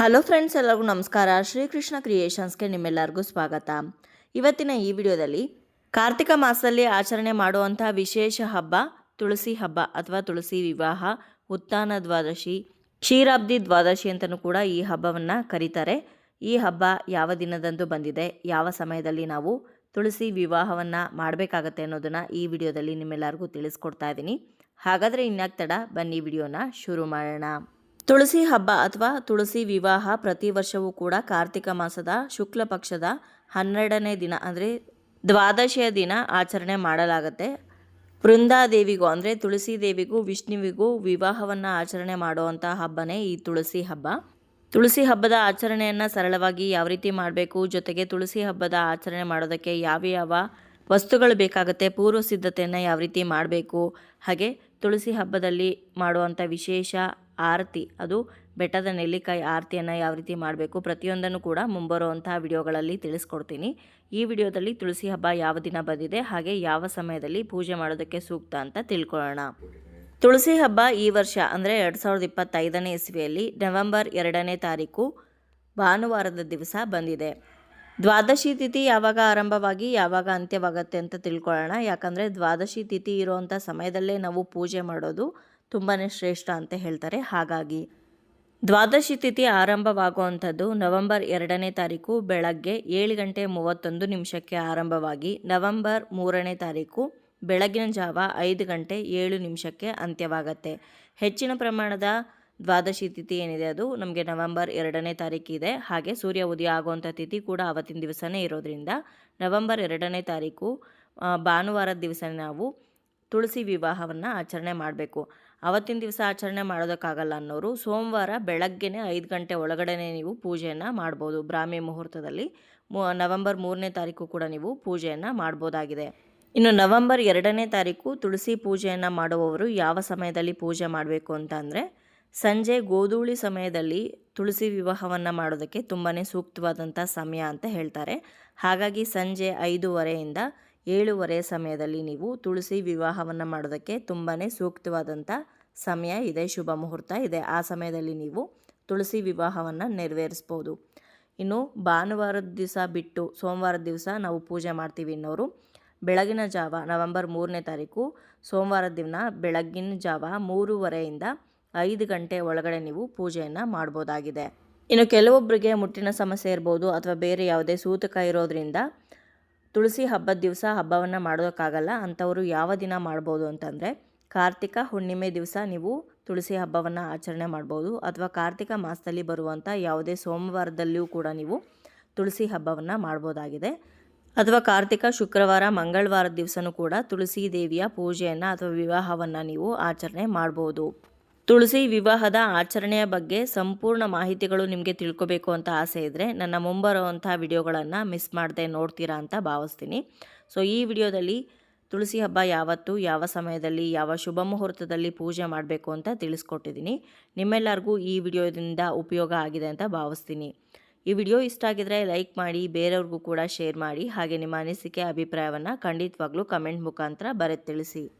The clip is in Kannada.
ಹಲೋ ಫ್ರೆಂಡ್ಸ್, ಎಲ್ಲರಿಗೂ ನಮಸ್ಕಾರ. ಶ್ರೀಕೃಷ್ಣ ಕ್ರಿಯೇಷನ್ಸ್ಗೆ ನಿಮ್ಮೆಲ್ಲರಿಗೂ ಸ್ವಾಗತ. ಇವತ್ತಿನ ಈ ವಿಡಿಯೋದಲ್ಲಿ ಕಾರ್ತಿಕ ಮಾಸದಲ್ಲಿ ಆಚರಣೆ ಮಾಡುವಂತಹ ವಿಶೇಷ ಹಬ್ಬ, ತುಳಸಿ ಹಬ್ಬ ಅಥವಾ ತುಳಸಿ ವಿವಾಹ ಉತ್ಥಾನ ದ್ವಾದಶಿ, ಕ್ಷೀರಾಬ್ದಿ ದ್ವಾದಶಿ ಅಂತಲೂ ಕೂಡ ಈ ಹಬ್ಬವನ್ನು ಕರೀತಾರೆ. ಈ ಹಬ್ಬ ಯಾವ ದಿನದಂದು ಬಂದಿದೆ, ಯಾವ ಸಮಯದಲ್ಲಿ ನಾವು ತುಳಸಿ ವಿವಾಹವನ್ನು ಮಾಡಬೇಕಾಗತ್ತೆ ಅನ್ನೋದನ್ನು ಈ ವಿಡಿಯೋದಲ್ಲಿ ನಿಮ್ಮೆಲ್ಲರಿಗೂ ತಿಳಿಸ್ಕೊಡ್ತಾ ಇದ್ದೀನಿ. ಹಾಗಾದರೆ ಇನ್ಯಾಕೆ ತಡ, ಬನ್ನಿ ವಿಡಿಯೋನ ಶುರು ಮಾಡೋಣ. ತುಳಸಿ ಹಬ್ಬ ಅಥವಾ ತುಳಸಿ ವಿವಾಹ ಪ್ರತಿ ವರ್ಷವೂ ಕೂಡ ಕಾರ್ತಿಕ ಮಾಸದ ಶುಕ್ಲ ಪಕ್ಷದ ಹನ್ನೆರಡನೇ ದಿನ, ಅಂದರೆ ದ್ವಾದಶಿಯ ದಿನ ಆಚರಣೆ ಮಾಡಲಾಗುತ್ತೆ. ಬೃಂದಾದೇವಿಗೂ ಅಂದರೆ ತುಳಸಿ ದೇವಿಗೂ, ವಿಷ್ಣುವಿಗೂ ವಿವಾಹವನ್ನು ಆಚರಣೆ ಮಾಡುವಂಥ ಹಬ್ಬನೇ ಈ ತುಳಸಿ ಹಬ್ಬ. ತುಳಸಿ ಹಬ್ಬದ ಆಚರಣೆಯನ್ನು ಸರಳವಾಗಿ ಯಾವ ರೀತಿ ಮಾಡಬೇಕು, ಜೊತೆಗೆ ತುಳಸಿ ಹಬ್ಬದ ಆಚರಣೆ ಮಾಡೋದಕ್ಕೆ ಯಾವ ಯಾವ ವಸ್ತುಗಳು ಬೇಕಾಗುತ್ತೆ, ಪೂರ್ವ ಸಿದ್ಧತೆಯನ್ನು ಯಾವ ರೀತಿ ಮಾಡಬೇಕು, ಹಾಗೆ ತುಳಸಿ ಹಬ್ಬದಲ್ಲಿ ಮಾಡುವಂಥ ವಿಶೇಷ ಆರತಿ. ಅದು ಬೆಟ್ಟದ ನೆಲ್ಲಿಕಾಯಿ ಆರತಿಯನ್ನು ಯಾವ ರೀತಿ ಮಾಡಬೇಕು ಪ್ರತಿಯೊಂದನ್ನು ಕೂಡ ಮುಂಬರುವಂತಹ ವಿಡಿಯೋಗಳಲ್ಲಿ ತಿಳಿಸ್ಕೊಡ್ತೀನಿ. ಈ ವಿಡಿಯೋದಲ್ಲಿ ತುಳಸಿ ಹಬ್ಬ ಯಾವ ದಿನ ಬಂದಿದೆ, ಹಾಗೆ ಯಾವ ಸಮಯದಲ್ಲಿ ಪೂಜೆ ಮಾಡೋದಕ್ಕೆ ಸೂಕ್ತ ಅಂತ ತಿಳ್ಕೊಳ್ಳೋಣ. ತುಳಸಿ ಹಬ್ಬ ಈ ವರ್ಷ ಅಂದರೆ ಎರಡು ಸಾವಿರದ ಇಪ್ಪತ್ತೈದನೇ ಇಸ್ವಿಯಲ್ಲಿ ನವೆಂಬರ್ ಎರಡನೇ ತಾರೀಕು ಭಾನುವಾರದ ದಿವಸ ಬಂದಿದೆ. ದ್ವಾದಶಿ ತಿಥಿ ಯಾವಾಗ ಆರಂಭವಾಗಿ ಯಾವಾಗ ಅಂತ್ಯವಾಗತ್ತೆ ಅಂತ ತಿಳ್ಕೊಳ್ಳೋಣ. ಯಾಕಂದರೆ ದ್ವಾದಶಿ ತಿಥಿ ಇರುವಂಥ ಸಮಯದಲ್ಲೇ ನಾವು ಪೂಜೆ ಮಾಡೋದು ತುಂಬಾ ಶ್ರೇಷ್ಠ ಅಂತ ಹೇಳ್ತಾರೆ. ಹಾಗಾಗಿ ದ್ವಾದಶಿ ತಿಥಿ ಆರಂಭವಾಗುವಂಥದ್ದು ನವೆಂಬರ್ ಎರಡನೇ ತಾರೀಕು ಬೆಳಗ್ಗೆ ಏಳು ಗಂಟೆ ಮೂವತ್ತೊಂದು ನಿಮಿಷಕ್ಕೆ ಆರಂಭವಾಗಿ ನವೆಂಬರ್ ಮೂರನೇ ತಾರೀಕು ಬೆಳಗಿನ ಜಾವ ಐದು ಗಂಟೆ ಏಳು ನಿಮಿಷಕ್ಕೆ ಅಂತ್ಯವಾಗತ್ತೆ. ಹೆಚ್ಚಿನ ಪ್ರಮಾಣದ ದ್ವಾದಶಿ ತಿಥಿ ಏನಿದೆ ಅದು ನಮಗೆ ನವೆಂಬರ್ ಎರಡನೇ ತಾರೀಕಿದೆ ಹಾಗೆ ಸೂರ್ಯ ಉದಯ ಆಗುವಂಥ ತಿಥಿ ಕೂಡ ಆವತ್ತಿನ ದಿವಸನೇ ಇರೋದ್ರಿಂದ ನವೆಂಬರ್ ಎರಡನೇ ತಾರೀಕು ಭಾನುವಾರದ ದಿವಸ ನಾವು ತುಳಸಿ ವಿವಾಹವನ್ನು ಆಚರಣೆ ಮಾಡಬೇಕು. ಅವತ್ತಿನ ದಿವಸ ಆಚರಣೆ ಮಾಡೋದಕ್ಕಾಗಲ್ಲ ಅನ್ನೋರು ಸೋಮವಾರ ಬೆಳಗ್ಗೆನೇ ಐದು ಗಂಟೆ ಒಳಗಡೆ ನೀವು ಪೂಜೆಯನ್ನು ಮಾಡ್ಬೋದು. ಬ್ರಾಹ್ಮಿ ಮುಹೂರ್ತದಲ್ಲಿ ನವೆಂಬರ್ ಮೂರನೇ ತಾರೀಕು ಕೂಡ ನೀವು ಪೂಜೆಯನ್ನು ಮಾಡ್ಬೋದಾಗಿದೆ. ಇನ್ನು ನವೆಂಬರ್ ಎರಡನೇ ತಾರೀಕು ತುಳಸಿ ಪೂಜೆಯನ್ನು ಮಾಡುವವರು ಯಾವ ಸಮಯದಲ್ಲಿ ಪೂಜೆ ಮಾಡಬೇಕು ಅಂತ ಅಂದರೆ ಸಂಜೆ ಗೋಧೂಳಿ ಸಮಯದಲ್ಲಿ ತುಳಸಿ ವಿವಾಹವನ್ನು ಮಾಡೋದಕ್ಕೆ ತುಂಬಾ ಸೂಕ್ತವಾದಂಥ ಸಮಯ ಅಂತ ಹೇಳ್ತಾರೆ. ಹಾಗಾಗಿ ಸಂಜೆ ಐದೂವರೆಯಿಂದ ಏಳುವರೆ ಸಮಯದಲ್ಲಿ ನೀವು ತುಳಸಿ ವಿವಾಹವನ್ನು ಮಾಡೋದಕ್ಕೆ ತುಂಬಾ ಸೂಕ್ತವಾದಂಥ ಸಮಯ ಇದೆ, ಶುಭ ಮುಹೂರ್ತ ಇದೆ. ಆ ಸಮಯದಲ್ಲಿ ನೀವು ತುಳಸಿ ವಿವಾಹವನ್ನು ನೆರವೇರಿಸ್ಬೋದು. ಇನ್ನು ಭಾನುವಾರದ ದಿವಸ ಬಿಟ್ಟು ಸೋಮವಾರದ ದಿವಸ ನಾವು ಪೂಜೆ ಮಾಡ್ತೀವಿ ಇನ್ನೋರು ಬೆಳಗಿನ ಜಾವ ನವೆಂಬರ್ ಮೂರನೇ ತಾರೀಕು ಸೋಮವಾರದ ದಿನ ಬೆಳಗಿನ ಜಾವ ಮೂರುವರೆಯಿಂದ ಐದು ಗಂಟೆ ಒಳಗಡೆ ನೀವು ಪೂಜೆಯನ್ನು ಮಾಡ್ಬೋದಾಗಿದೆ. ಇನ್ನು ಕೆಲವೊಬ್ಬರಿಗೆ ಮುಟ್ಟಿನ ಸಮಸ್ಯೆ ಇರ್ಬೋದು ಅಥವಾ ಬೇರೆ ಯಾವುದೇ ಸೂತಕ ಇರೋದ್ರಿಂದ ತುಳಸಿ ಹಬ್ಬದ ದಿವಸ ಹಬ್ಬವನ್ನು ಮಾಡೋದಕ್ಕಾಗಲ್ಲ, ಅಂಥವರು ಯಾವ ದಿನ ಮಾಡ್ಬೋದು ಅಂತಂದರೆ, ಕಾರ್ತಿಕ ಹುಣ್ಣಿಮೆ ದಿವಸ ನೀವು ತುಳಸಿ ಹಬ್ಬವನ್ನು ಆಚರಣೆ ಮಾಡ್ಬೋದು, ಅಥವಾ ಕಾರ್ತಿಕ ಮಾಸದಲ್ಲಿ ಬರುವಂಥ ಯಾವುದೇ ಸೋಮವಾರದಲ್ಲಿಯೂ ಕೂಡ ನೀವು ತುಳಸಿ ಹಬ್ಬವನ್ನು ಮಾಡ್ಬೋದಾಗಿದೆ. ಅಥವಾ ಕಾರ್ತಿಕ, ಶುಕ್ರವಾರ, ಮಂಗಳವಾರದ ದಿವಸನೂ ಕೂಡ ತುಳಸಿ ದೇವಿಯ ಪೂಜೆಯನ್ನು ಅಥವಾ ವಿವಾಹವನ್ನು ನೀವು ಆಚರಣೆ ಮಾಡ್ಬೋದು. ತುಳಸಿ ವಿವಾಹದ ಆಚರಣೆಯ ಬಗ್ಗೆ ಸಂಪೂರ್ಣ ಮಾಹಿತಿಗಳು ನಿಮಗೆ ತಿಳ್ಕೊಬೇಕು ಅಂತ ಆಸೆ ಇದ್ದರೆ ನನ್ನ ಮುಂಬರುವಂಥ ವಿಡಿಯೋಗಳನ್ನು ಮಿಸ್ ಮಾಡದೆ ನೋಡ್ತೀರಾ ಅಂತ ಭಾವಿಸ್ತೀನಿ. ಸೊ, ಈ ವಿಡಿಯೋದಲ್ಲಿ ತುಳಸಿ ಹಬ್ಬ ಯಾವತ್ತು, ಯಾವ ಸಮಯದಲ್ಲಿ, ಯಾವ ಶುಭ ಮುಹೂರ್ತದಲ್ಲಿ ಪೂಜೆ ಮಾಡಬೇಕು ಅಂತ ತಿಳಿಸ್ಕೊಟ್ಟಿದ್ದೀನಿ. ನಿಮ್ಮೆಲ್ಲರಿಗೂ ಈ ವಿಡಿಯೋದಿಂದ ಉಪಯೋಗ ಆಗಿದೆ ಅಂತ ಭಾವಿಸ್ತೀನಿ. ಈ ವಿಡಿಯೋ ಇಷ್ಟ ಆಗಿದ್ರೆ ಲೈಕ್ ಮಾಡಿ, ಬೇರೆಯವ್ರಿಗೂ ಕೂಡ ಶೇರ್ ಮಾಡಿ, ಹಾಗೆ ನಿಮ್ಮ ಅನಿಸಿಕೆ, ಅಭಿಪ್ರಾಯವನ್ನು ಖಂಡಿತವಾಗ್ಲೂ ಕಮೆಂಟ್ ಮುಖಾಂತರ ಬರೆದು ತಿಳಿಸಿ.